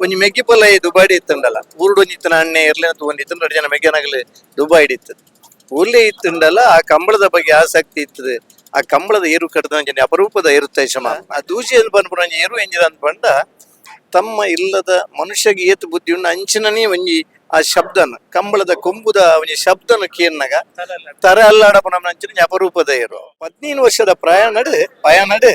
ಒಂಜಿ ಮೆಗ್ಗಿ ಪೊಲ ದುಬಾಡಿ ಇತ್ತುಂಡಲ್ಲ ಊರುಡು ಒಂಜಿತ್ತನ ಅಣ್ಣೆ ಇರ್ಲೇನ ಒಂದು ಎರಡು ಜನ ಮೆಗ್ಗನಗಲು ದುಬಾಯಿ ಇತ್ತು ಊರ್ಲೆ ಇತ್ತುಂಡಲ್ಲ ಆ ಕಂಬಳದ ಬಗ್ಗೆ ಆಸಕ್ತಿ ಇತ್ತದೆ ಆ ಕಂಬಳದ ಏರು ಕಟ್ಟದ ಅಪರೂಪದ ಏರು ಶಮ ಆ ದೂಷಿ ಅಂತ ಬಂದ್ಬಿಡ ಏರು ಎಂಜಿದ ಅಂತ ಬಂಡ ತಮ್ಮ ಇಲ್ಲದ ಮನುಷ್ಯಗೆ ಏತು ಬುದ್ಧಿ ಉಂಡ ಅಂಚಿನನೇ ಒಂಜಿ ಆ ಶಬ್ದನ ಕಂಬಳದ ಕೊಂಬುದ ಒಂಜಿ ಶಬ್ದನ ಕೇನ್ನಾಗ ತರ ಅಲ್ಲಾಡಪ್ಪ ನಮ್ಮ ಅಂಚಿನ ಅಪರೂಪದ ಏರು ಹದಿನೈದು ವರ್ಷದ ಪ್ರಯಾಣ ಪ್ರಯಾಣಡ್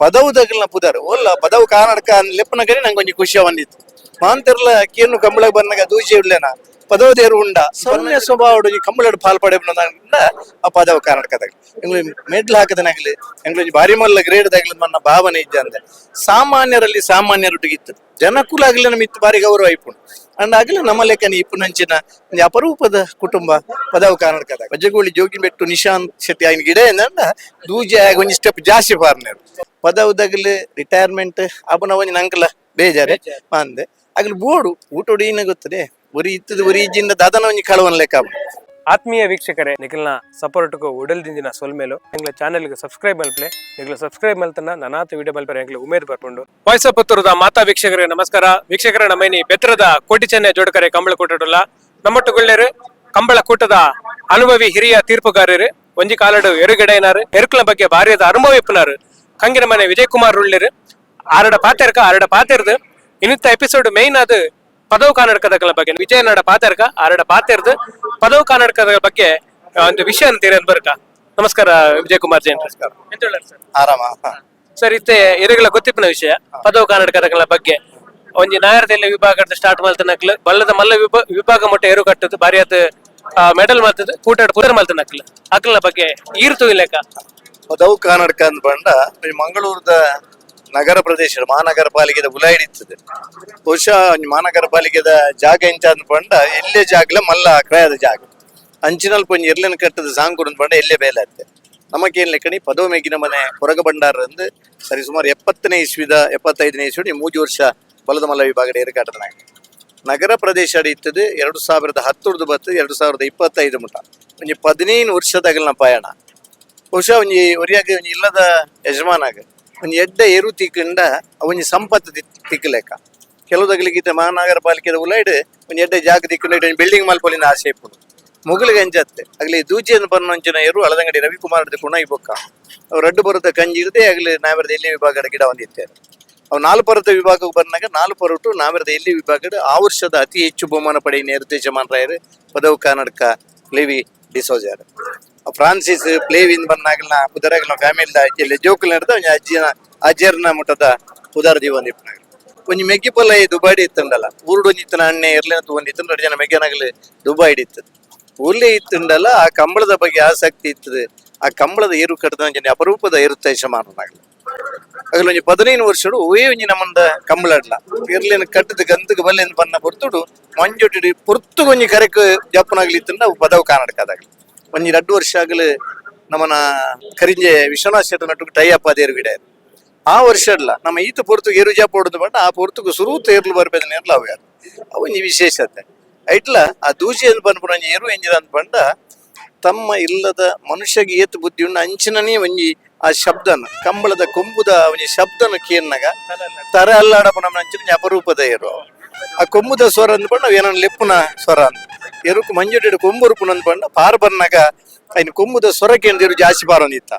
ಪಯಣಡ್ ಪದವುದಗಲ್ನ ಪುದರ್. ಓಲ್ಲ, ಪದವು ಕಾನಡಕ ಲೆಪ್ಪನ ಗಡಿ ನಂಗೆ ಒಂಜಿ ಖುಷಿ ಬಂದಿತ್ತು ಮಾಂತೆರ್ಲ ಕೇನು ಕಂಬಳ ಬಂದಾಗ ದೂಜಿ ಉಳ್ಳೇನ ಪದವು ದೇರು ಉಂಡ ಸೌಮ್ಯ ಸ್ವಭಾವಡು ಫಾಲ್ ಪಾಲ್ಪಡೆ ಬಂದ ಆ ಪದವು ಕರ್ನಾಟಕದಾಗ ಎಂಗ್ಳು ಮೆಡ್ಲ್ ಹಾಕದನಾಗ್ಲಿ ಎಂಗ್ಳು ಬಾರಿ ಮಲ್ಲ ಗ್ರೇಡ್ ದಾಗ್ಲಿ ಮನ್ನ ಭಾವನೆ ಇದ್ದ ಅಂದೆ ಸಾಮಾನ್ಯರಲ್ಲಿ ಸಾಮಾನ್ಯರೊಟ್ಟಿಗಿತ್ತು ಜನಕುಲ ಆಗ್ಲಿ ನಮ್ಮ ಇತ್ತು ಬಾರಿ ಗೌರವ ಇಪ್ಪುಂಡು ಅಂಡಾಗಲೇ ನಮ್ಮ ಲೆಕ್ಕನ ಇಪ್ಪುನಂಚಿನ ಒಂಜಿ ಅಪರೂಪದ ಕುಟುಂಬ ಪದವು ಕಾರಣಕ್ಕದ ಬಜಗೋಳಿ ಜೋಗಿನಬೆಟ್ಟು ನಿಶಾಂತ್ ಶೆಟ್ಟಿ ಆಯ್ನ ಗಿಡ ಏನಂದ? ದೂಜೆ ಆಗ ಒಂಜಿ ಸ್ಟೆಪ್ ಜಾಸ್ತಿ ಪಾರ್ನರ್ ಪದವುದಾಗಲಿ ರಿಟೈರ್ಮೆಂಟ್ ಅಪನ ಒಂದು ನಂಕಲ ಬೇಜಾರೆ ಅಂದೆ. ಆಗಲಿ ಬೋಡು ಊಟ ಏನ ಗೊತ್ತದೆ ಒರಿ ಇತ್ತದ ಒರಿ ಇಜ್ಜಿಂದ ದಾದನ ಒಂಜಿ ಕಳವನ್ ಲೆಕ್ಕ ಆತ್ಮೀಯ ವೀಕ್ಷಕರೇ, ನಿಖಿಲ್ನ ಸಪೋರ್ಟ್ಗೂ ಉಡಲ್ದಿಂದಿನ ಸೊಲ್ಮೇಲು ಎಂಗ್ಲ ಚಾನೆಲ್ಗೆ ಸಬ್ಸ್ಕ್ರೈಬ್ ಮಲ್ಪಲೆ ನಿಗ್ಲು ಸಬ್ಸ್ಕ್ರೈಬ್ ಮಲ್ತನ ನನಾತ ವಿಡಿಯೋ ಮಲ್ಪರೆ ಎಂಗ್ಲ ಉಮೇದ್ ಬರ್ಕೊಂಡು. ವಾಯ್ಸ್ ಪುತ್ತೂರದ ಮಾತಾ ವೀಕ್ಷಕರೇ, ನಮಸ್ಕಾರ. ವೀಕ್ಷಕರ ನಮ್ಮನಿ ಬೆತ್ತರದ ಕೋಟಿ ಚೆನ್ನೆ ಜೋಡಕರೆ ಕಂಬಳ ಕೂಟಡುಲ್ಲ ನಮ್ಮೊಟ್ಟುಗೊಳ್ಳೆರು ಕಂಬಳ ಕೂಟದ ಅನುಭವಿ ಹಿರಿಯ ತೀರ್ಪುಗಾರರು, ಒಂಜಿ ಕಾಲಡು ಎರುಗಡೆಯನಾರು ಎರುಕಲ ಬಗ್ಗೆ ಭಾರಿಯದ ಅನುಭವ ಇಪ್ಪನಾರು ಕಂಗಿನ ಮನೆ ವಿಜಯ್ ಕುಮಾರ್ ಉಳ್ಳಿರು. ಆರಡ ಪಾತೆರ್ಕ, ಆರಡ ಪಾತೆರ್ದು. ಇನ್ನಿತ್ತ ಎಪಿಸೋಡ್ ಮೇಯ್ನ್ ಅದು ಪದವು ಕನ್ನಡಕದ ಬಗ್ಗೆ ವಿಜಯನಾಡ ಪಾತೆರ್ಕ ಆರಡ ಪಾತೆರ್ದು ಪದವು ಕನ್ನಡಕದ ಬಗ್ಗೆ ಒಂದು ವಿಷಯ ಅಂತೀರಿ ಬರ್ಕ ನಮಸ್ಕಾರ ವಿಜಯ್ ಕುಮಾರ್ ಜೈನ್ ನಮಸ್ಕಾರ. ಆರಾಮ. ಸರ್ ಇತ್ತೆ ಇರಗಳ ಗೊತ್ತಿಪ್ಪನ ವಿಷಯ ಪದವು ಕನ್ನಡಕದ ಬಗ್ಗೆ. ಒಂಜಿ ನಾಯರದಲ್ಲಿ ವಿಭಾಗದ ಸ್ಟಾರ್ಟ್ ಮಾಡ್ತನಕ್ಲು ಬಲ್ಲದ ಮಲ್ಲ ವಿಭ- ವಿಭಾಗ ಮೊಟ್ಟೆ ಏರು ಕಟ್ಟದು ಬಾರಿ ಅದು ಮೆಡಲ್ ಮಾಡ್ತದ ಕೂಟಾಡ ಪುದರ್ ಮಾಡ್ತನಕ್ಲು ಅಕ್ಲ ಬಗ್ಗೆ ಈರ್ತು ಇಲ್ಲಕ? ಪದವು ಕನ್ನಡಕ ಅಂತ ಬಂಡ ಮಂಗಳೂರದ ನಗರ ಪ್ರದೇಶ ಮಹಾನಗರ ಪಾಲಿಕೆದ ಉಲಾಯಿಡಿತ್ತದೆ ಬಹುಶಃ ಈ ಮಹಾನಗರ ಪಾಲಿಕೆದ ಜಾಗ ಎಂಚ ಅಂತ ಬಂಡ ಎಲ್ಲೇ ಜಾಗಲ ಮಲ್ಲ ಕ್ರಯದ ಜಾಗ. ಅಂಚಿನಲ್ಲಿ ಪೊಂಜಿ ಎರ್ಲಿನ ಕಟ್ಟದ ಸಾಂಗ್ ಅಂತ ಪಂಡ ಎಲ್ಲೇ ಬೇಲೆ ಅತ್ತೆ ನಮಗೇನ್ ಲೆಕ್ಕಣಿ ಪದವು ಮೇಗಿನ ಮನೆ ಹೊರಗ ಬಂಡಾರ ಅಂದು ಸರಿ ಸುಮಾರು ಎಪ್ಪತ್ತನೇ ಇಸ್ವಿದ ಎಪ್ಪತ್ತೈದನೇ ಇಸ್ವಿ ಮೂಜು ವರ್ಷ ಬಲದ ಮಲ್ಲ ವಿಭಾಗದ ಏರುಕಾಟದ ನಗರ ಪ್ರದೇಶ ಅಡಿಯುತ್ತದೆ ಎರಡು ಸಾವಿರದ ಹತ್ತರದ್ದು ಬತ್ತು ಎರಡು ಸಾವಿರದ ಇಪ್ಪತ್ತೈದು ಮುಟ ಒಂಜಿ ಪದಿನೈದು ವರ್ಷದಾಗಲ್ನ ಪಯಣ. ಬಹುಶಃ ಒಂಜಿ ಒರಿಯಾಗಿ ಒಂಜಿ ಇಲ್ಲದ ಯಜಮಾನಾಗ ಒಂಜಿ ಎಡ್ಡ ಏರು ತಿಕ್ಕಂಡ ಅವನಿಗೆ ಸಂಪತ್ತು ತಿಕ್ಕಲೇಕ. ಕೆಲವು ತಗಲಿಗಿದ್ದ ಮಹಾನಗರ ಪಾಲಿಕೆದ ಉಲಾಯ್ಡ್ ಒಂಜಿ ಎಡ್ಡ ಜಾಗ ತಿಕ್ಕಂಡ ಬಿಲ್ಡಿಂಗ್ ಮಲ್ಪೊಲಿನ ಆಸೆ ಇಪ್ಪುಡು ಮುಗಿಲಿಗೆ ಅಂಜತ್ತೆ. ಅಗ್ಲಿ ದೂಜಿಯನ್ನು ಬನ್ನೊಂಚಿನ ಏರು, ಅಳದಂಗಡಿ ರವಿಕುಮಾರ್ ಕುಣಾಯಿ ಬೊಕ್ಕ. ಅವ್ರು ರಡ್ಡು ಬರುತ್ತ ಕಂಜಿ ಇರದೆ ಆಗಲಿ ನಾವಿರದ ಎಲ್ಲಿ ವಿಭಾಗದ ಗಿಡ ಹೊಂದಿತ್ತೇವೆ ಅವು ನಾಲ್ಕು ಪರ್ವತ ವಿಭಾಗಕ್ಕೆ ಬಂದಾಗ ನಾಲ್ಕು ಪರ್ವಟು ನಾವಿರದ ಎಲ್ಲಿ ವಿಭಾಗದ ಆ ವರ್ಷದ ಅತಿ ಹೆಚ್ಚು ಬಹುಮಾನ ಪಡೆಯ ನಿರ್ದೇಶಮಾನ ರಾಯರು ಪದವು ಕರ್ನಾಟಕ ಲಿವಿ ಡಿಸೋಜರ್. ಫ್ರಾನ್ಸಿಸ್ ಪ್ಲೇವಿನ್ ಬಂದಾಗಲ ಪುದರಾಗಲ ಫ್ಯಾಮಿಲಿದ ಇಲ್ಲಿ ಜೋಕುಲ್ ನಡೆದ ಒಂಜಿ ಅಜ್ಜಿನ ಅಜ್ಜರ್ನ ಮುಟ್ಟದ ಪುದಾರ್ ಜೀವನ ಇಪ್ಪನಾಗ ಒಂಜಿ ಮೆಗ್ಗಿ ಪೊಲ್ಲ ಈ ದುಬಾಯ್ಡ್ ಇತ್ತಂಡಲ್ಲ. ಊರುಡು ಇತ್ತಿನ ಅಣ್ಣೆ ಇರ್ಲಿ ಅಂತ ಒಂದು ಎರಡು ಜನ ಮೆಗ್ಗನಾಗಲಿ ದುಬಾಯಿ ಇತ್ತು ಊರ್ಲೆ ಇತ್ತುಂಡಲ್ಲ, ಆ ಕಂಬಳದ ಬಗ್ಗೆ ಆಸಕ್ತಿ ಇತ್ತದು. ಆ ಕಂಬಳದ ಏರು ಕಟ್ಟದ ಜನ ಅಪರೂಪದ ಏರು ತೈಷಮಾನನಾಗಲಿ ಅಗಲ ಒಂಜಿ ಪದಿನೈದು ವರ್ಷಡು ಒವೇ ಒಂಜಿ ನಮ್ಮಂದ ಕಂಬಳಡ್ಲ. ಇರ್ಲಿನ ಕಟ್ಟದ ಗಂತಕ್ಕೆ ಬಲ್ಲೆನ್ ಬನ್ನ ಪೊರ್ತುಡು, ಮಂಜೊಟ್ಟಿಡು ಪೊರ್ತು ಒಂಜಿ ಕರೆಕ್ ಜಪ್ಪನಾಗ್ಲಿ ಇತ್ತಂಡ, ಪದವು ಕರ್ನಾಟಕದಾಗಲಿ. ಒಂಜಿ ಎರಡು ವರ್ಷ ಆಗಲು ನಮ್ಮನ ಕರಿಂಜೆ ವಿಶ್ವನಾಥ್ ಶೆಟ್ಟರ್ ನಟ್ಟು ಟೈ ಅಪ್ ಅದೇರು ಗಿಡ ಆ ವರ್ಷ ಅಲ್ಲ, ನಮ್ಮ ಈತ ಪೊರ್ತು ಏರು ಜಾಪ ಹೊಡೆದು ಬಟ್ ಆ ಪೊರ್ತು ಸುರೂತ ಏರ್ಲು ಬರ್ಬೇದ ನೇರ್ಲ ಅವು ಯಾರು? ಅವೊಂಜಿ ವಿಶೇಷತೆ ಐಟ್ಲ ಆ ದೂಜಿ ಅಂತ ಬಂದ್ಬಿಡ ಏರು ಎಂಜಿದ ಅಂತ ಬಂಡ ತಮ್ಮ ಇಲ್ಲದ ಮನುಷ್ಯಗೆ ಏತು ಬುದ್ಧಿ ಉಂಡು, ಅಂಚಿನನೇ ಒಂಜಿ ಆ ಶಬ್ದನ, ಕಂಬಳದ ಕೊಂಬುದ ಒಂಜಿ ಶಬ್ದನ ಕೇರ್ನಾಗ ತರ ಅಲ್ಲಾಡಪ್ಪ ನಮ್ಮ ಅಂಚಿನ ಅಪರೂಪದ ಏರು. ಆ ಕೊಂಬುದ ಸ್ವರ ಅಂದ್ಬಿಟ್ಟು ನಾವು ಏನನ್ನ ಲೆಪ್ಪುನ ಸ್ವರ ಅಂತ ಎರುಕು ಮಂಜುಡಿಡು ಪುನಂದ್ ಪಂಡ ಪಾರ್ ಬರ್ನಾಗ ಐನ್ ಕೊಂಬುದ ಸೊರಕೆ ಎಂದಿರು ಜಾಸ್ತಿ ಪಾರೊಂದಿತ್ತ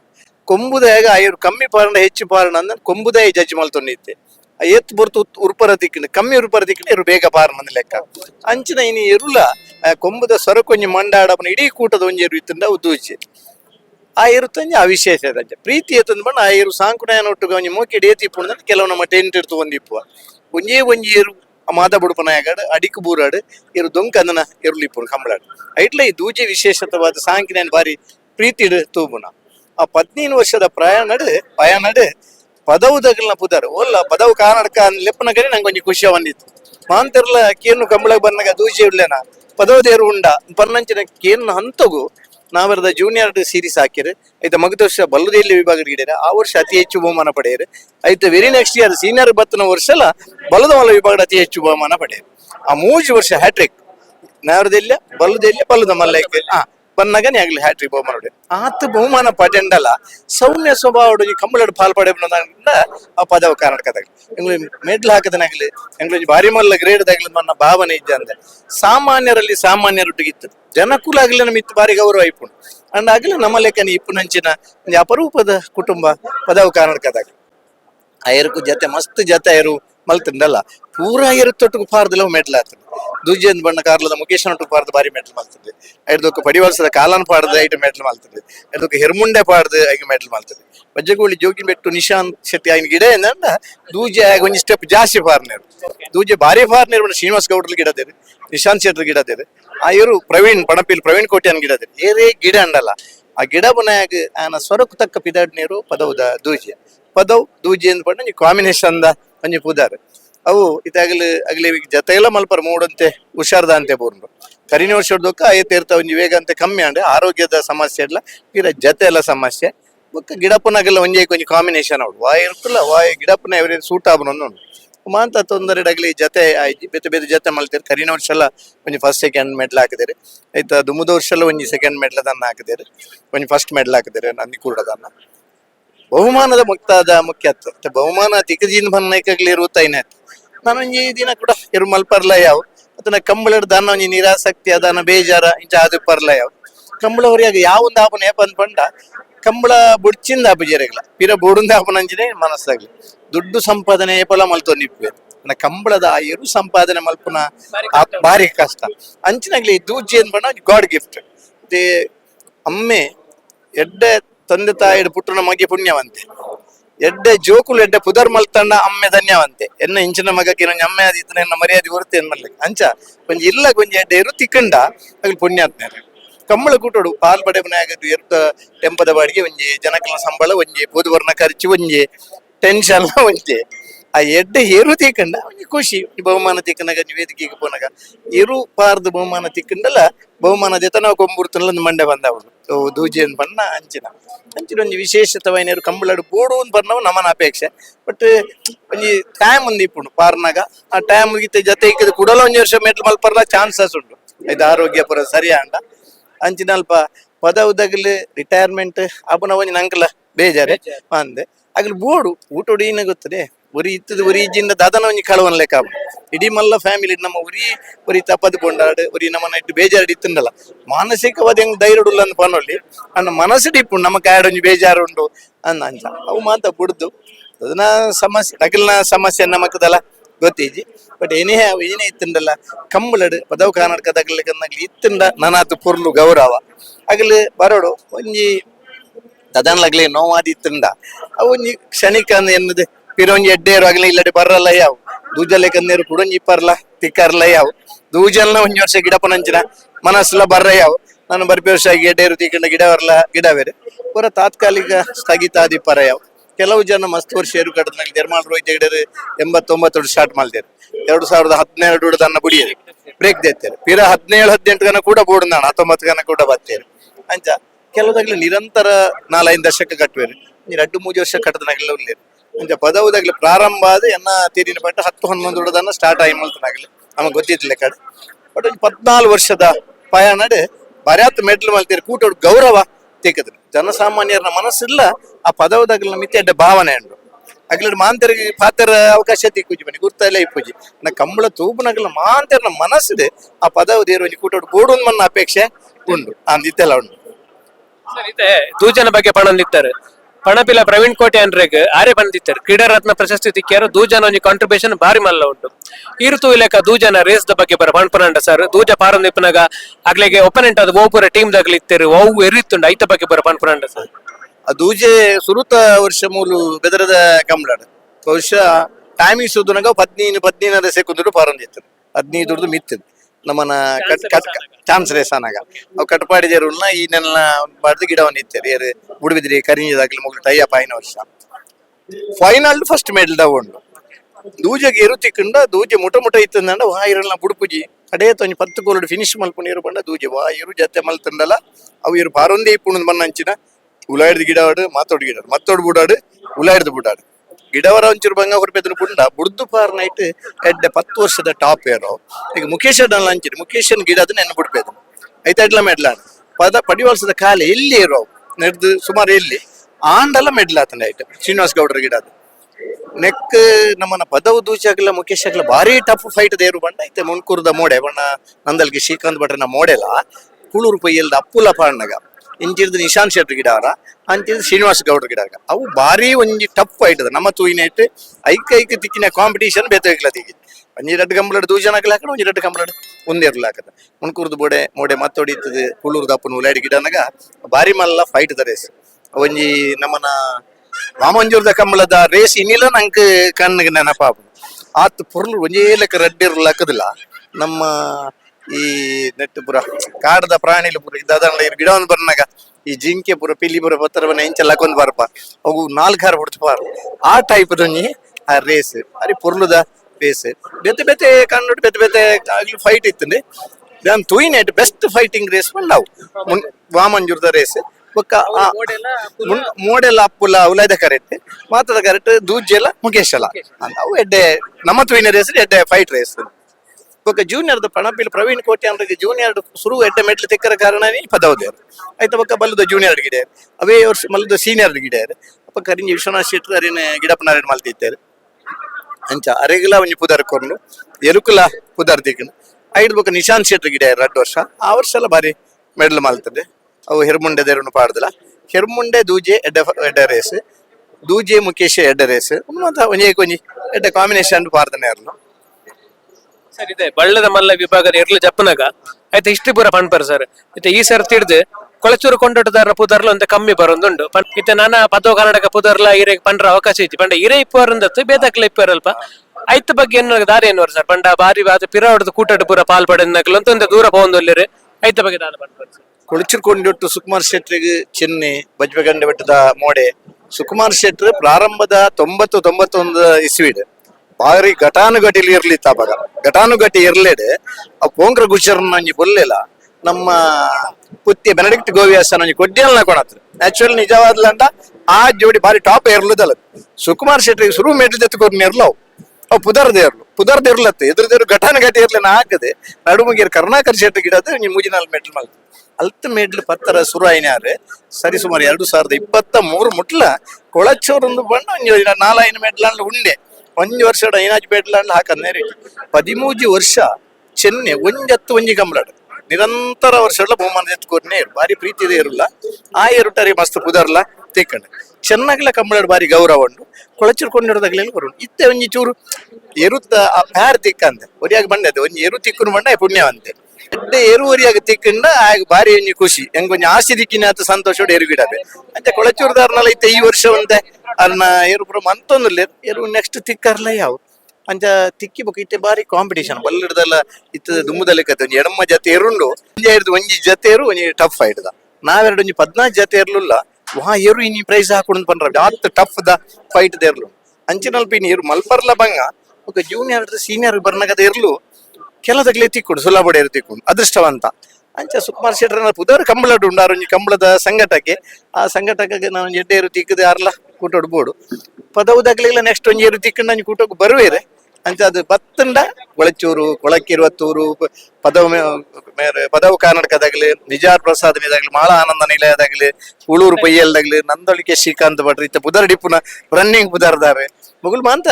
ಕೊಂಬುದ ಹೇಗ ಐರು ಕಮ್ಮಿ ಪಾರಣ ಹೆಚ್ಚು ಪಾರಣ ಅಂದ್ ಕೊಂಬುದೇ ಜಜ್ ಮಲ್ತೊಂದಿತ್ತೆ ಆ ಎತ್ತು ಬರ್ತು ಉರ್ಪರ ದಿಕ್ಕಿನ, ಕಮ್ಮಿ ಉರ್ಪರ ದಿಕ್ಕಿನ ಇರು ಬೇಗ ಪಾರಣ ಲೆಕ್ಕ. ಅಂಚಿನ ಇನಿ ಎರುಲ ಕೊಂಬುದ ಸೊರಕೊಂಜಿ ಕೊಂಜಿ ಮಂಡಾಡಪನ ಇಡೀ ಕೂಟದ ಒಂಜಿ ಎರು ಇತ್ತಂಡ ಉದ್ದೂಚಿ ಆ ಇರುತ್ತಂಜಿ ಆ ವಿಶೇಷ ಪ್ರೀತಿ ಎತ್ತಂದ್ ಬಣ್ಣ ಆ ಇರು ಸಾಂಕುಣಯನ ಒಟ್ಟು ಒಂಜಿ ಮೋಕೆಡ್ ಏತಿಪ್ಪುಂಡ ಕೆಲವು ನಮ್ಮ ಟೆಂಟ್ ಇರ್ತು ಒಂದಿಪ್ಪುವ. ಒಂಜೇ ಒಂಜಿ ಏರು ಮಾದ ಬುಡುಪನಾಯಗಾಡ್ ಅಡಿಕು ಬೂರಾಡ್, ಇರು ದೊಂಕ ಅಂದನ ಕಂಬಳಾಡ್ ಐಟ್ಲ ಈ ದೂಜೆ ವಿಶೇಷತವಾದ ಸಾಂಕಿನ ಬಾರಿ ಪ್ರೀತಿಡ್ ತೂಬುನ. ಆ ಪದ್ನೀನು ವರ್ಷದ ಪ್ರಯಾಣಡ್ ಪದವು ದಗಲ್ನ ಪುದರ್. ಓಲ್ಲ ಪದವು ಕರ್ನಾಟಕ ಲೆಪ್ಪನ ಕಡೆ ನಂಗೆ ಒಂಜಿ ಖುಷಿ ಬಂದಿತ್ತು ಮಾಂತರ್ಲ ಕೇನು ಕಂಬಳಗ್ ಬಂದಾಗ ದೂಜಿ ಇಡ್ಲೇನ ಪದವು ದೇರು ಉಂಡ. ಪರ್ನಂಚಿನ ಕೇನ್ ಹಂತಗು ನಾವರದ ಜೂನಿಯರ್ ಸೀರೀಸ್ ಹಾಕಿರು ಐತ ಮಗದ ವರ್ಷ ಬಲ್ಲುದೇಲಿ ವಿಭಾಗ ಗಿಡ ಆ ವರ್ಷ ಅತಿ ಹೆಚ್ಚು ಬಹುಮಾನ ಪಡೆಯರು. ಐತ ವೆರಿ ನೆಕ್ಸ್ಟ್ ಇಯರ್ ಸೀನಿಯರ್ ಬತ್ತನ ವರ್ಷ ಬಲದ ಮಲ್ಲ ವಿಭಾಗದ ಅತಿ ಹೆಚ್ಚು ಬಹುಮಾನ ಪಡೆಯರು. ಆ ಮೂಜು ವರ್ಷ ಹ್ಯಾಟ್ರಿಕ್ ನಾವರದೆಲ್ಲ, ಬಲ್ಲುದೆಲ್ಲ ಬಲ್ಲದ ಮಲ್ಲಕ್ಕೆ ಹಾ ಬನ್ನಗನೆ ಆಗ್ಲಿ ಹ್ಯಾಟ್ರಿಕ್ ಬಹುಮಾನ ಆತ ಬಹುಮಾನ ಪಡೆಂಡಲ್ಲ ಸೌಮ್ಯ ಸ್ವಭಾವ ಈ ಕಂಬಳಡ್ ಬಂದ ಆ ಪದವ ಕರ್ನಾಟಕದಾಗ ಎಂಗ್ಳು ಮೆಡ್ಲ್ ಹಾಕದನಾಗ್ಲಿ ಎಂಗ್ಳು ಬಾರಿ ಮಲ್ಲ ಗ್ರೇಡ್ದಾಗ್ಲಿ ನನ್ನ ಭಾವನೆ ಇದ್ದ ಅಂದ್ರೆ ಸಾಮಾನ್ಯರಲ್ಲಿ ಸಾಮಾನ್ಯರೊಟ್ಟಿಗಿತ್ತು ಜನಕುಲ ಆಗ್ಲಿ ನಮ್ಮ ಇತ್ತು ಬಾರಿ ಗೌರವ ಇಪ್ಪುಂಡು ಅಂಡ್ ಆಗ್ಲಿ ನಮ್ಮ ಲೆಕ್ಕನ ಇಪ್ಪುನಂಚಿನ ಒಂದು ಅಪರೂಪದ ಕುಟುಂಬ ಪದವ ಕರ್ನಾಟಕದಾಗ ಅಯರ್ಕು ಜತೆ, ಮಸ್ತ್ ಜತೆ ಅಯರು ಮಲ್ತುಂಡಲ್ಲ ಪೂರ ಎರತ್ತೊಟ್ಟು ಪಾರ್ದಲ ಮೆಟ್ಲ ಆತದೆ ಅಂದ್ ಬಣ್ಣ ಕಾರ್ಲದ ಮುಖೇಶನೊಟ್ಟು ಪಾರ್ದು ಬಾರಿ ಮೆಟ್ಲ್ ಮಾಡ್ತದೆ ಐದೊಕ್ಕ ಪಡಿವಲ್ಸದ ಕಾಲನ್ ಪಾಡ್ದು ಐಟು ಮೆಟ್ಲು ಮಾಡ್ತದೆ ಐದೊಕ್ಕ ಹೆರ್ಮುಂಡೆ ಪಾಡ್ದು ಐಗೆ ಮೆಟ್ಲು ಮಾಡ್ತದೆ ಬಜ್ಜಗೋಳಿ ಜೋಗಿ ಬೆಟ್ಟು ನಿಶಾಂತ್ ಶೆಟ್ಟಿ ಆಯ್ನ ಗಿಡ ಏನಂದ ದೂಜೆ ಒಂಜಿ ಸ್ಟೆಪ್ ಜಾಸ್ತಿ ಫಾರ್ನರ್ ದೂಜೆ ಭಾರಿ ಫಾರ್ನರ್ ಬಣ್ಣ ಶ್ರೀನಿವಾಸ್ ಗೌಡ್ರ ಗಿಡ ನಿಶಾಂತ್ ಶೆಟ್ರ್ ಗಿಡ ಆ ಇವರು ಪ್ರವೀಣ್, ಪಣಪಿಲ್ ಪ್ರವೀಣ್ ಕೋಟ್ಯಾನ್ ಗಿಡ ಅದೇ ಏರೇ ಗಿಡ ಅಂಡಲ್ಲ. ಆ ಗಿಡ ಬನ್ನಾಗ ಆನ ಸ್ವರಕ್ಕೆ ತಕ್ಕ ಪಿದಾಡ್ ನೀರು ಪದವದ ದೂಜೆ. ಪದವ್ ದೂಜೆ ಅಂದ್ಕೊಂಡು ಕಾಂಬಿನೇಷನ್ ದ ಒಂಜಿ ಪುದಾರ್ ಅವು ಇತ್ತಾಗಲು ಅಗಲಿ ಜತೆ ಎಲ್ಲ ಮಲ್ಪರ್ ಮೂಡಂತೆ, ಹುಷಾರ್ದ ಅಂತೆ ಬೋರ್ನು ಕರಿನ ವರ್ಷದಕ್ಕ ಐತೆ ಇರ್ತಾವ ಒಂಜಿ ವೇಗ ಅಂತೆ ಕಮ್ಮಿ ಅಂಡೆ ಆರೋಗ್ಯದ ಸಮಸ್ಯೆ ಇಲ್ಲ ಇರ ಜತೆ ಎಲ್ಲ ಸಮಸ್ಯೆ. ಬೊಕ್ಕ ಗಿಡಪ್ಪನಾಗೆಲ್ಲ ಒಂಜಿ ಕೊಂಚ ಕಾಂಬಿನೇಷನ್ ಅವಳು ವಾಯ್ ಇರ್ತಲ್ಲ, ವಾಯ್ ಗಿಡಪ್ಪನ ಎವರಿ ಸೂಟ್ ಆಬನೊಂದು ಮಾಂತ ತೊಂದರೆ ಡಗ್ಲಿ ಜತೆ ಆಯ್ತು, ಬೇತೆ ಬೇತೆ ಜತೆ ಮಲ್ತೀರಿ, ಕರಿನ ವರ್ಷ ಎಲ್ಲ ಒಂದು ಫಸ್ಟ್ ಸೆಕೆಂಡ್ ಮೆಡ್ಲ್ ಹಾಕಿದಿರಿ. ಆಯ್ತಾ ದುಮ್ಮದ ವರ್ಷ ಎಲ್ಲ ಒಂಜಿ ಸೆಕೆಂಡ್ ಮೆಡ್ಲ ದನ್ನ ಹಾಕಿದಿರಿ. ಒಂದು ಫಸ್ಟ್ ಮೆಡ್ಲ್ ಹಾಕಿದಿರಿ, ನಂದಿ ಕೂಡದನ್ನ ಬಹುಮಾನದ ಮುಕ್ತಾದ ಮುಖ್ಯತ್ವ ಬಹುಮಾನ ತಿಕ್ಕಜಿನ ಬನ್ನೈಕಾಗ್ಲಿ ಇರುತ್ತೈನ ನಾನು ಈ ದಿನ ಕೂಡ ಇರು ಮಲ್ಪರ್ಲ ಯಾವ ಅದನ್ನ ಕಂಬಳದ ದಾನ ಒಂಜಿ ನಿರಾಸಕ್ತಿ ಅದಾನ ಬೇಜಾರ ಇಂಚ ಅದು ಪರ್ಲ ಯಾವ ಕಂಬಳ ಹೊರಿಯಾಗ ಯಾವೊಂದು ಆಪನ ಏಪ ಅನ್ಪಂಡ ಕಂಬಳ ಬುಡ್ಚಿಂದ ಆಪುಜೆರೆಗ್ಲ ಪಿರ ಬುಡುಂದ ಆಪನ ಅಂಜನೆ ಮನಸ್ಸಾಗ್ಲಿ. ದುಡ್ಡು ಸಂಪಾದನೆ ಏಪಲ ಮಲ್ತೊಂದಿಪ್ಪೆ ಕಂಬಳದ ಆ ಇರು ಸಂಪಾದನೆ ಮಲ್ಪನ ಆ ಭಾರಿ ಕಷ್ಟ. ಅಂಚಿನಾಗ್ಲಿ ದೂಜಿ ಅನ್ಪಂಡ ಗಾಡ್ ಗಿಫ್ಟ್. ದೇ ಅಮ್ಮೆ ಎಡ್ಡೆ ತಂದೆ ತಾಯಿಡ್ ಪುಟ್ಟನ ಮಗೆ ಪುಣ್ಯವಂತೆ. ಎಡ್ಡೆ ಜೋಕುಲು, ಎಡ್ಡೆ ಪುದರ್ ಮಲ್ತಂಡ ಅಮ್ಮೆ ಧನ್ಯವಂತೆ. ಎನ್ನ ಇಂಚಿನ ಮಗಕ್ಕೆ ನನ್ನ ಅಮ್ಮೆ ಆದಿತ್ತು ನನ್ನ ಮರ್ಯಾದೆ ಹೊರತೆ ಅನ್ನಲ್ಲಿ ಅಂಚ ಕೊಂಚ ಇಲ್ಲ ಕೊಂಚ ಎಡ್ಡೆ ಇರು ತಿಕ್ಕಂಡ ಅಲ್ಲಿ ಪುಣ್ಯಾತ್ಮೇರೆ. ಕಂಬಳ ಕೂಟೋಡು, ಪಾಲ್ ಪಡೆ ಆಗದು ಎರ್ತ ಟೆಂಪದ ಬಾಡಿಗೆ ಒಂಜಿ, ಜನಕಲ ಸಂಬಳ ಒಂಜಿ ಪೋದುವರ್ನ ಖರ್ಚು ಒಂಜಿ ಟೆನ್ಷನ್ ಒಂಜಿ. ಆ ಎಡ್ಡೆ ಏರು ತಿಕ್ಕಂಡ ಒಂಜಿ ಖುಷಿ. ಬಹುಮಾನ ತಿಕ್ಕನಾಗ ಒಂಜಿ ವೇದಿಕೆಗೆ ಪೋನಾಗ. ಇರು ಪಾರ್ದು ಬಹುಮಾನ ತಿಕ್ಕಂಡಲ್ಲ, ಬಹುಮಾನ ಜೊತೆ ನಾವು ಒಂದು ಮಂಡೆ ಬಂದವಳು. ಓ ದೂಜಿ ಅಂತ ಬಣ್ಣ ಅಂಚಿನ ಅಂಚಿನ ಒಂಜಿ ವಿಶೇಷತವೈನರು ಕಂಬಳಡು ಬೋಡು ಅಂತ ಬರ್ನವು ನಮನ ಅಪೇಕ್ಷೆ. ಬಟ್ ಒಂಜಿ ಟೈಮ್ ಒಂದು ಇಪ್ಪುಂಡು ಪಾರ್ನಾಗ. ಆ ಟೈಮ್ ಮುಗಿತ ಜೊತೆ ಇಕ್ಕದ ಕುಡಲ ಒಂಜಿ ವರ್ಷ ಮೆಟ್ಲು ಮಲ್ಪರ್ಲ ಚಾನ್ಸಸ್ ಉಂಟು. ಇದು ಆರೋಗ್ಯ ಪರ ಸರಿ ಅಂಡ ಅಂಚಿನ ಅಲ್ಪ ಪದ ಉದಗಲ್ ರಿಟೈರ್ಮೆಂಟ್ ಅಪ್ಪನ ಒಂಜಿ ನಂಕಲ ಬೇಜಾರೆ ಅಂದೆ. ಅಗ್ಲಿ ಬೋಡು ಊಟ ಏನ ಗೊತ್ತದೆ. ಒರಿ ಇತ್ತದ ಒರಿ ಇಜ್ಜಿಂದ ದಾದನ ಒಂಜಿ ಕಳವನ್ ಲೆಕ್ಕ ಇಡೀ ಮಲ್ಲ ಫ್ಯಾಮಿಲಿ ನಮ್ಮ ಉರಿ ಒರಿ ತಪ್ಪದ ಕೊಂಡಾಡ ಒರಿ ನಮ್ಮನ್ನ ಇಟ್ಟು ಬೇಜಾರು ಇತ್ತಂಡಲ್ಲ ಮಾನಸಿಕವಾದ ಹೆಂಗ್ ಧೈರ್ಯ ಅಂತ ಪನೊಲ್ಲಿ ಅನ್ನ ಮನಸ್ಸು ಡಿಪ್ಪು ನಮ್ಮ ಒಂಜಿ ಬೇಜಾರು ಉಂಡು ಅನ್ನ ಅಂಚ ಅವು ಮಾತ ಬುಡ್ದು ಅದನ್ನ ಸಮಸ್ಯೆ, ನಕಲ್ನ ಸಮಸ್ಯೆ ನಮಕದಲ್ಲ ಗೊತ್ತೀಜಿ ಬಟ್ ಏನೇ ಏನೇ ಇತ್ತಂಡಲ್ಲ ಕಂಬಳಡ್, ಪದವು ಕರ್ನಾಟಕ ಕನ್ನಗ್ಲಿ ಇತ್ತಂಡ ನನಾತು ಪುರ್ಲು ಗೌರವ. ಆಗಲಿ ಬರೋಡು, ಒಂಜಿ ತದನ್ಲಾಗ್ಲಿ ನೋವಾದಿತ್ತಂಡ ಅವು ಕ್ಷಣಿಕ ಎನ್ನದು ಪಿರೊಂಜಿ ಎಡ್ಡೇರು ಆಗ್ಲಿ ಇಲ್ಲಡೆ ಬರಲ್ಲ ಯಾವ? ದೂಜಲ್ ಕನ್ನೇರು ಕುಡಂಜಿ ಇಪ್ಪರ್ಲ, ತಿಕ್ಕರ್ಲ ಯಾವು? ದೂಜಲ್ನ ಒಂಜಿ ವರ್ಷ ಗಿಡ ಪನಂಚಿನ ಮನಸ್ಸಲ್ಲ ಬರ್ರ ಯಾವು? ನಾನು ಬರ್ಪಿ ವರ್ಷ ಆಗಿ ಎಡ್ಡೇರು ತಿಕ್ಕಂಡ ಗಿಡ ಬರ್ಲ, ಗಿಡ ಬೇರೆ. ಪೂರ ತಾತ್ಕಾಲಿಕ ಸ್ಥಗಿತ ಆದಿಪ್ಪರ ಪರ ಯಾವು? ಕೆಲವು ಜನ ಮಸ್ತ್ ವರ್ಷ ಏರು ಕಡದ್ನಾಗ ನಿರ್ಮಾಣ ರೋಹಿತ ಗಿಡದ ಎಂಬತ್ತೊಂಬತ್ತು ಸ್ಟಾರ್ಟ್ ಮಾಡ್ತಾರೆ ಎರಡು ಸಾವಿರದ ಹದಿನೇಳು ದನ್ನ ಬುಡಿಯರು ಬ್ರೇಕ್ ದೇತಾರೆ ಪಿರ ಹದಿನೇಳು, ಹದಿನೆಂಟು ಗನ ಕೂಡ ಬೋರ್ಡ್ ನಾನು ಹತ್ತೊಂಬತ್ತು ಗನ ಕೂಡ ಬರ್ತೇನೆ ಅಂಚ ಕೆಲವುದಾಗ್ಲಿ ನಿರಂತರ ನಾಲ್ಕೈದು ದಶಕ ಕಟ್ಟುವೇರು ನೀರು ಎರಡು ಮೂರು ವರ್ಷ ಕಟ್ಟದನಾಗಲಿಲ್ಲ ಉಳ್ಳೇರು ಅಂಚ ಪದವುದಾಗ್ಲಿ ಪ್ರಾರಂಭ ಆದ ಎನ್ನ ತೀರಿನ ಪಟ್ಟ ಹತ್ತು ಹನ್ನೊಂದು ಹುಡುದನ್ನ ಸ್ಟಾರ್ಟ್ ಆಗಿ ಮಲ್ತನಾಗಲಿ ನಮಗೆ ಗೊತ್ತಿದ್ದಿಲ್ಲ ಕಡೆ. ಬಟ್ ಒಂದು ಪದ್ನಾಲ್ಕು ವರ್ಷದ ಪಯಣಡೆ ಬರ್ಯಾತ್ ಮೆಡ್ಲ್ ಮಲ್ತೀರಿ ಕೂಟೋಡು ಗೌರವ ತೆಗೆದ್ರು. ಜನಸಾಮಾನ್ಯರ ಮನಸ್ಸಿಲ್ಲ ಆ ಪದವದಾಗಲ ಮಿತಿ ಅಡ್ಡ ಭಾವನೆ ಅಂಡು ಅಗ್ಲಡ್ ಮಾಂತರಿಗೆ ಪಾತ್ರ ಅವಕಾಶ ತಿಕ್ಕುಜಿ ಬನ್ನಿ ಗುರ್ತ ಇಪ್ಪುಜಿ ನಾ ಕಂಬಳ ತೂಪುನಗಲ ಮಾಂತರ ಮನಸ್ಸಿದೆ ಆ ಪದವದ ಕೂಟ ಕೂಟೋಡು ಬೋಡು ಮನ್ನ ಅಪೇಕ್ಷೆ ಉಂಡು ಅಂದಿದ್ದೆಲ್ಲ ಉಂಡು ದೂಜನ ಬಗ್ಗೆ ಪಣಂದಿತ್ತಾರೆ ಪಣಪಿಲ ಪ್ರವೀಣ್ ಕೋಟೆ ಅನ್ರೆಗ್ ಆರೆ ಬಂದಿತ್ತಾರೆ ಕ್ರೀಡಾ ರತ್ನ ಪ್ರಶಸ್ತಿ ತಿಕ್ಕಿಯಾರು ದೂಜನ ಒಂಜಿ ಕಾಂಟ್ರಿಬ್ಯೂಷನ್ ಬಾರಿ ಮಲ್ಲ ಉಂಟು. ಋತು ಇಲೆಕ ದೂಜನ ರೇಸ್ ದ ಬಗ್ಗೆ ಬರ ಪಣಪನಂಡ ಸರ್. ದೂಜ ಪಾರಂದಿಪ್ಪನಾಗ ಆಗ್ಲಿಗೆ ಒಪನೆಂಟ್ ಅದು ಓಪುರ ಟೀಮ್ ದಾಗ್ಲಿ ಇತ್ತೇರು ಅವು ಎರಿತ್ತುಂಡು. ಐತ ಬಗ್ಗೆ ಬರ ಪಣಪನಂಡ ಸರ್. ದೂಜೆ ಸುರುತ ವರ್ಷ ಮೂಲು ಬೆದರದ ಬಹುಶಃ ಟೈಮಿಂಗ್ ಸುದ್ದುನಾಗ ಪದ್ನೀನು, ಪದ್ನೀನದ ಸೆಕುಂದ್ರು ಪಾರಂದಿತ್ತು. ಹದಿನೈದು ಮಿತ್ತದು ನಮ್ಮನ ಕಟ್ ಕಟ್ ಚಾನ್ಸ್ ರೇಸಾನಾಗ ಅವು ಕಟ್ಪಾಡಿದೇರುಲ್ನ ಈ ನೆಲ ಬಾಡ್ದು ಗಿಡವನ್ನು ಇತ್ತೇರಿ ಏರು ಬುಡಬಿದ್ರಿ ಕರಿಂಜದಾಗ್ಲಿ ಮುಗ್ಲು ಟೈ ಅಪ್ ಆಯ್ನ ವರ್ಷ. ಫೈನಲ್ ಫಸ್ಟ್ ಮೆಡಲ್ ಉಂಡು ದೂಜೆಗೆ ಏರು ತಿಕ್ಕಂಡ ದೂಜೆ ಮುಟ ಮುಟ ಇತ್ತಂದಂಡ ಇರಲ್ಲ ಬುಡುಪುಜಿ. ಕಡೆ ತೊಂಜಿ ಪತ್ತು ಫಿನಿಶ್ ಮಲ್ಪುನೀರು ಬಂಡ ದೂಜೆ ಇರು ಜತೆ ಮಲ್ತಂಡಲ್ಲ ಅವು ಇರು ಬಾರೊಂದೇ ಇಪ್ಪುಣದ್ ಬನ್ನಂಚಿನ ಉಲಾಯ್ದ ಆಡು ಮಾತೋಡ್ ಗಿಡ ಮತ್ತೋಡ್ ಬುಡಾಡು ಉಲಾಯ್ದ ಬುಡಾಡು. ಗಿಡವರ ಒಂಚೂರು ಬಂಗ ಹೊರಪೆದ್ರು ಪುಂಡ, ಬುಡ್ದು ಪಾರ್ ನೈಟ್ ಎಡ್ಡೆ ಪತ್ತು ವರ್ಷದ ಟಾಪ್ ಏರೋ ಈಗ ಮುಖೇಶ್ ಅಡ್ಡಲ್ಲ ಅಂಚಿರಿ ಮುಖೇಶನ್ ಗಿಡ ಅದನ್ನ ಎನ್ನು ಬಿಡ್ಬೇದು ಐತ ಎಡ್ಲ ಮೆಡ್ಲ ಪದ ಪಡಿವಾಲ್ಸದ ಕಾಲ ಎಲ್ಲಿ ಇರೋ, ನಡೆದು ಸುಮಾರು ಎಲ್ಲಿ ಆಂಡಲ ಮೆಡ್ಲ ಆತನ ಐಟಮ್ ಶ್ರೀನಿವಾಸ್ ಗೌಡ್ರ ಗಿಡ ಅದು. ನೆಕ್ ನಮ್ಮನ ಪದವು ದೂಚಾಗಲ ಮುಖೇಶ್ ಆಗಲ ಭಾರಿ ಟಫ್ ಫೈಟ್ ದೇರು ಬಂಡ ಐತೆ ಮುನ್ಕೂರ್ದ ಮೋಡೆ, ಬಣ್ಣ ನಂದಲ್ಗೆ ಶ್ರೀಕಾಂತ್ ಭಟ್ರನ ಮೋಡೆಲ ಕುಳೂರು ಪೈಯಲ್ದ ಅಪ್ಪುಲ ಪಾಣ್ಣಗ ಇಂಚಿರ್ದು ನಿಶಾಂತ್ ಶೆಟ್ಟಿ ಗಿಡ ಅವರ ಅಂಚಿರ್ದು ಶ್ರೀನಿವಾಸ್ ಗೌಡ್ರ ಗಿಡ. ಅವು ಭಾರಿ ಒಂಜಿ ಟಫ್ ಅದ. ನಮ್ಮ ತೂಯಿನ ಇಟ್ಟು ಐಕ್ ಐಕ್ ತಿಕ್ಕಿನ ಕಾಂಪಿಟೇಷನ್ ಬೇತೈಕ್ಲ ತಿಕ್ಕಿ ಒಂಜಿ ರೆಡ್ ಕಂಬಳಡ್ ದೂ ಜನ ಹಾಕಣ ಒಂಜಿ ರೆಡ್ ಕಂಬಳಡ್ ಒಂದೇ ಹಾಕದ ಮುನ್ಕೂರ್ದು ಬೋಡೆ, ಮೋಡೆ ಮತ್ತೊಡಿತದೆ ಕುಳ್ಳೂರ್ದ ಅಪ್ಪನ ಉಲಾಡಿ ಗಿಡ ಅನ್ನಗ ಭಾರಿ ಮಲ್ಲ ಫೈಟ್ ದ ರೇಸ್ ಒಂಜಿ ನಮ್ಮನ ರಾಮಂಜೂರ್ದ ಕಂಬಳದ ರೇಸ್ ಇನ್ನಿಲ್ಲ ನಂಗೆ ಕಣ್ಣಿಗೆ ನೆನಪಾಪು ಆತ್ ಪುರ್ಲು ಒಂಜೇ ಲೆಕ್ಕ ರೆಡ್ ಇರ್ಲಾಕದಿಲ್ಲ ನಮ್ಮ ಈ ನೆಟ್ಟು ಪುರ ಕಾಡದ ಪ್ರಾಣಿಲು ಪುರ ಇದ್ದ ಇರ್ ಗಿಡ ಒಂದು ಬರ್ನಾಗ ಈ ಜಿಂಕೆ ಪುರ ಪಿಲಿ ಪುರ ಪತ್ರವನ್ನ ಇಂಚೆಲ್ಲ ಹಾಕೊಂಡ್ ಬರ್ಪ ಅವು ನಾಲ್ಕಾರು ಹೊಡ್ತು ಪಾರ್ ಆ ಟೈಪ್ ದೊಂದಿ ಆ ರೇಸ್ ಅರಿ ಪುರ್ಲುದ ರೇಸ್ ಬೆತೆ ಬೆತೆ ಕಣ್ಣು ಬೆತೆ ಬೆತೆ ಆಗ್ಲಿ ಫೈಟ್ ಇತ್ತು ತುಯಿ ನೆಟ್ ಬೆಸ್ಟ್ ಫೈಟಿಂಗ್ ರೇಸ್ ಮುನ್ ವಾಮಂಜೂರ್ದ ರೇಸ್ ಬೊಕ್ಕ ಮೋಡೆಲ್ಲ ಅಪ್ಪುಲ. ಉಲೈದ ಕರೆಟ್ ಮಾತದ ಕರೆಕ್ಟ್ ದೂಜೆಲ್ಲ ಮುಖೇಶ್ ಅಲ್ಲ. ಅವು ಎಡ್ಡೆ ನಮ್ಮ ತುಯಿನ ರೇಸ್ ಎಡ್ಡೆ ಫೈಟ್ ರೇಸ್ ಬೊಕ್ಕ ಜೂನಿಯರ್ ಪಣಪಿಲ್ ಪ್ರವೀಣ್ ಕೋಟೆ ಅಂದ್ರೆ ಜೂನಿಯರ್ ಶುರು ಎಡ್ಡೆ ಮೆಟ್ಲು ತೆಕ್ಕರ ಕಾರಣ ಪದವದೇರು ಆಯ್ತು ಬೊಕ್ಕ ಬಲ್ಲದ ಜೂನಿಯರ್ ಗಿಡ ಅವೇ ವರ್ಷ ಮಲ್ಲದ ಸೀನಿಯರ್ ಗಿಡ ಅಪ್ಪ ಕರಿಂಜಿ ವಿಶ್ವನಾಥ್ ಶೆಟ್ಟರ್ ಅರಿನ ಗಿಡಪ್ಪನಾರಾಯಣ ಮಲ್ತಿದ್ದಾರೆ. ಅಂಚ ಅರೆಗಲ ಒಂಜಿ ಪುದರ್ ಕೊಂಡು ಎರುಕುಲ ಪುದರ್ ದಿಕ್ಕನು ಐಡ್ ಬೊಕ್ಕ ನಿಶಾಂತ್ ಶೆಟ್ಟರ್ ಗಿಡ ಎರಡು ವರ್ಷ. ಆ ವರ್ಷ ಎಲ್ಲ ಬಾರಿ ಮೆಡಲ್ ಮಲ್ತದೆ. ಅವು ಹೆರ್ಮುಂಡೆ ದೇರನ್ನು ಪಾಡ್ದಲ್ಲ. ಹೆರ್ಮುಂಡೆ, ದೂಜೆ, ಎಡ್ಡೆ ಎಡ್ಡೆ ರೇಸ್. ದೂಜೆ ಮುಖೇಶ್ ಎಡ್ಡೆ ರೇಸ್. ಮತ್ತೆ ಒಂಜಿ ಒಂಜಿ ಎಡ್ಡೆ ಕಾಂಬಿನೇಷನ್ ಪಾಡ್ದನೆ ಇರಲು ಸರ್, ಇದೆ. ಬಳ್ಳದ ಮಲ್ಲ ವಿಭಾಗದ ಇರ್ಲು ಜಪ್ಪನಾಗ. ಐತ ಇಷ್ಟು ಪೂರ ಪಣ್ಪರ್ ಸರ್ ಇತ್ತೆ ಈ ಸರ್ ತಿಡ್ದು ಕೊಳಚೂರು ಕೊಂಡೋಟದಾರ ಪುದರ್ಲ ಒಂದು ಕಮ್ಮಿ ಬರೊಂದುಂಡು ಇತ್ತೆ ನಾನ ಪದವ ಕರ್ನಾಟಕ ಪುದರ್ಲ ಇರೆಗ್ ಪಂಡ್ರ ಅವಕಾಶ ಐತಿ. ಪಂಡ ಇರೇ ಇಪ್ಪರಂದತ್ತು ಬೇದಕ್ಲ ಇಪ್ಪರಲ್ಪ ಐತ ಬಗ್ಗೆ ಏನು ದಾರಿ ಏನು ಸರ್ ಪಂಡ ಬಾರಿ ಅದು ಪಿರ ಕೂಟಡ್ ಪೂರ ಪಾಲ್ಪಡನಕ್ಲ ಅಂತ ದೂರ ಪೋಂದೊಲ್ಲಿರಿ ಐತ ಬಗ್ಗೆ ದಾನ ಪಂಡ್ಪರ್ ಕೊಳಚೂರು ಕುಳಿಚಿರ್ಕೊಂಡಿಟ್ಟು ಸುಕುಮಾರ್ ಶೆಟ್ರಿಗೆ ಚೆನ್ನೆ ಬಜ್ಬೆಗಂಡೆ ಬೆಟ್ಟದ ಮೋಡೆ. ಸುಕುಮಾರ್ ಶೆಟ್ರ್ ಪ್ರಾರಂಭದ ತೊಂಬತ್ತು ತೊಂಬತ್ತೊಂದು ಇಸ್ವಿಡ್. ಭಾರಿ ಘಟಾನುಘಟಿಲಿ ಇರ್ಲಿತ್ತು ಆವಾಗ ಘಟಾನುಘಟಿ ಇರ್ಲೇಡೆ ಆ ಪೋಂಕ್ರ ಗುಜರ್ನ ಒಂಜಿ ಬರ್ಲಿಲ್ಲ ನಮ್ಮ ಪುತ್ತಿ ಬೆನಡಿಕ್ಟ್ ಗೋವಿಯಾಸನ ಕೊಡ್ಡಿಯಲ್ನ ಕೊಣತ್ರ ನ್ಯಾಚುರಲ್ ನಿಜವಾದ್ಲಂಡ ಆ ಜೋಡಿ ಭಾರಿ ಟಾಪ್ ಇರ್ಲದಲ್ಲ ಸುಕುಮಾರ್ ಶೆಟ್ಟಿ ಶುರು ಮೇಟ್ಲ ಜೊತೆ ಕೊರ್ನ ಇರ್ಲವು. ಅವು ಪುದರ್ದ ಇರ್ಲು. ಪುದರ್ದ ಇರ್ಲತ್ತೆ. ಎದುರ್ದೇರು ಘಟಾನ ಘಟಿ ಇರ್ಲಿನ ಹಾಕದೆ. ನಡುಮುಗಿರ್ ಕರ್ನಾಕರ್ ಶೆಟ್ಟಿ ಗಿಡದ ನಿ ಮೂಜಿನಾಲ್ ಮೆಟ್ಲು ಮಲ್ತು ಅಲ್ತ್ ಮೆಡ್ಲ್ ಪತ್ತರ ಶುರು ಆಯ್ನಾರೆ ಸರಿ ಸುಮಾರು ಎರಡು ಸಾವಿರದ ಇಪ್ಪತ್ತ ಮೂರು ಮುಟ್ಲ ಕೊಳಚೂರೊಂದು ಬಣ್ಣ ನಾಲಾಯಿನ ಮೆಡ್ಲಂಡ್ ಉಂಡೆ. ಒಂಜಿ ವರ್ಷ ಐನಾಜ್ ಮೆಡ್ಲಂಡ್ ಹಾಕನ್ನೇರಿ ಪದಿಮೂಜಿ ವರ್ಷ ಚೆನ್ನೆ ಒಂಜತ್ತು ಒಂಜಿ ಕಂಬ್ಲಾಡ್ ನಿರಂತರ ವರ್ಷ ಬಹುಮಾನ ಎತ್ಕೊರ್ನೇ ಇರು. ಬಾರಿ ಪ್ರೀತಿ ಇರಲ್ಲ. ಆ ಏರುಟರಿ ಮಸ್ತ್ ಪುದರ್ಲ ತಿಕ್ಕಂಡು. ಚೆನ್ನಾಗ್ಲ ಕಂಬಳಡ್ ಬಾರಿ ಗೌರವ ಉಂಡು. ಕೊಳಚಿರ್ಕೊಂಡಿರೋದಾಗ್ಲೆಲ್ಲ ಬರೋಣ ಇತ್ತೆ ಒಂಜಿ ಚೂರು ಎರುತ್ತ ಆ ಪ್ಯಾರ್ ತಿಕ್ಕಂದೆ. ಒರಿಯಾಗಿ ಬಂದದ್ದು. ಒಂಜಿ ಎರು ತಿಕ್ಕನು ಬಂಡ ಪುಣ್ಯವಂತೆ ಎಡ್ಡೆ ಎರುವರಿಯಾಗಿ ತಿಕ್ಕಂಡ ಆಗ ಬಾರಿ ಒಂಜಿ ಖುಷಿ. ಹೆಂಗ್ ಒಂಜಿ ಆಸೆ ದಿಕ್ಕಿನ ಆತ ಸಂತೋಷ ಎರು ಗಿಡಬೆ ಅಂತೆ ಕೊಳಚೂರ್ದಾರ್ನಲ್ಲ ಇತ್ತೆ ಈ ವರ್ಷ ಒಂದೆ. ಅನ್ನ ಎರು ಪುರ ಏರು ನೆಕ್ಸ್ಟ್ ತಿಕ್ಕರ್ಲ ಯಾವ ಅಂಚ ತಿಕ್ಕಿ ಬೊಕ ಇತ್ತೆ ಬಾರಿ ಕಾಂಪಿಟೇಷನ್ ಬಲ್ಲಡ್ದಲ್ಲ ಇತ್ತ ದುಮ್ಮದಲ್ಲಿ ಕತೆ. ಎಡಮ್ಮ ಜತೆ ಏರುಂಡು ಒಂಜಿ ಹಿಡ್ದು ಒಂಜಿ ಜತೆ ಎರು ಒಂಜಿ ಟಫ್ ಆಯ್ತದ. ನಾವೆರಡು ಒಂಜಿ ಪದ್ನಾಲ್ಕು ಜತೆ ಇರ್ಲಿಲ್ಲ ವಾ ಎರು ಇನಿ ಪ್ರೈಸ್ ಹಾಕೊಂಡು ಪಂಡ್ರ ಆತ್ ಟಫ್ ದ ಫೈಟ್ ದೇರ್ಲು ಅಂಚನಲ್ ಇನಿ ಏರು ಮಲ್ಪರ್ಲ ಬಂಗ ఒక ಜೂನಿಯರ್ ಸೀನಿಯರ್ ಬರ್ನಗದ ಇರ್ಲು ಕೆಲದಗ್ಲೆ ತಿಕ್ಕೊಂಡು ಸುಲಭಡೆ ತಿಕ್ಕೊಂಡು, ಅದೃಷ್ಟವಂತ. ಅಂಚ ಸುಕುಮಾರ್ ಶೆಟ್ರನ ಪುದರ್ ಕಂಬಳಡ್ ಉಂಡಾರು ಒಂಜಿ ಕಂಬಳದ ಸಂಘಟಕ್ಕೆ. ಆ ಸಂಘಟಕಕ್ಕೆ ನಾನು ಎಡ್ಡೆ ಏರು ತಿಕ್ಕದೆ ಆರ್ಲ ಕೂಟೋಡ್ಬೋಡು ಪದವುದಾಗ್ಲಿಲ್ಲ ನೆಕ್ಸ್ಟ್ ಒಂಜಿ ಏರು ತಿಕ್ಕಂಡು ನಾನು ಕೂಟೋಕ್ ಬರುವೇರೆ ಅಂಚ ಅದು ಬತ್ತಂಡ ಕೊಳಚೂರು ಕೊಳಕಿರುವತ್ತೂರು ತೂರು ಪದವ ಪದವ ಕರ್ನಾಟಕದಾಗ್ಲಿ, ನಿಜಾರ್ ಪ್ರಸಾದ್ ಇದಾಗ್ಲಿ ಮಾಳ ಆನಂದ ನಿಲಯದಾಗ್ಲಿ ಉಳೂರು ಪಯ್ಯಲ್ದಾಗ್ಲಿ ನಂದೊಳಿಕೆ ಶ್ರೀಕಾಂತ್ ಭಟ್ರು, ಇತ್ತ ಪುದರ್ ಡಿಪ್ಪುನ ರನ್ನಿಂಗ್ ಬುಧರ್ದಾರೆ. ಮುಗುಲ್ ಮಾಂತ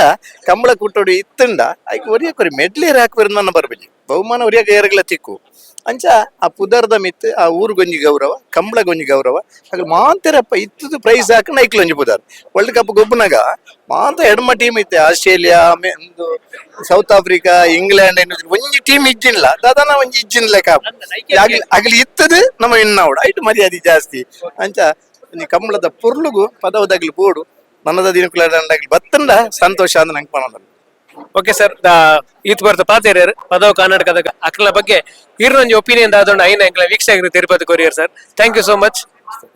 ಕಂಬಳ ಕುಟ್ಟೋಡಿ ಇತ್ತಂಡ, ಆಯ್ಕೆ ಒರಿಯಕ್ ಮೆಡ್ಲಿ ರಾಕ್ ಬರ್ಬೇಡಿ ಬಹುಮಾನ ಒರಿಯಾಗ ಏರಗ್ಲ ತಿಕ್ಕು. ಅಂಚ ಆ ಪುದರ್ದ ಮಿತ್ ಆ ಊರಿಗೊಂಜಿ ಗೌರವ ಕಂಬಳ ಗೊಂಜಿ ಗೌರವ ಹಾಗೆ ಮಾಂತೆರಪ್ಪ ಇತ್ತದು ಪ್ರೈಸ್ ಹಾಕೊಂಡು ಐಕ್ಲೊಂಜಿ ಪುದರ್. ವರ್ಲ್ಡ್ ಕಪ್ ಗೊಬ್ಬನಾಗ ಮಾಂತ ಎಡಮ ಟೀಮ್ ಇತ್ತೆ. ಆಸ್ಟ್ರೇಲಿಯಾ ಒಂದು ಸೌತ್ ಆಫ್ರಿಕಾ ಇಂಗ್ಲೆಂಡ್ ಒಂಜಿ ಟೀಮ್ ಇಜ್ಜಿನ್ಲ ದಾದಾನ ಒಂಜಿ ಇಜ್ಜಿನ ಲೆಕ್ಕ. ಆಗ್ಲಿ ಇತ್ತದ ನಮ್ಮ ಇನ್ನೌಡ್ ಐಟು ಮರ್ಯಾದೆ ಜಾಸ್ತಿ. ಅಂಚ ಒಂಜಿ ಕಂಬಳದ ಪುರ್ಲುಗು ಪದವದಾಗ್ಲಿ ಬೋಡು ನನ್ನದ ದಿನಕುಲಾಗ್ಲಿ ಬತ್ತಂಡ ಸಂತೋಷ ಅಂತ ನಂಗೆ ಪಣೋದಲ್ಲ ಓಕೆ ಸರ್ ಈತ್ ಬರ್ತ ಪಾತೇರಿಯರ್ ಪದವ ಕರ್ನಾಟಕದ ಅಕ್ಲ ಬಗ್ಗೆ ಇರ್ನೊಂಜಿ ಒಪಿನಿಯನ್ ದಾದೊಂಡು ಐನ ಎಂಕ್ಲ ವೀಕ್ಷಕರು Tirupati courier sir thank you so much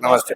ನಮಸ್ತೆ ನಮಸ್ತೆ.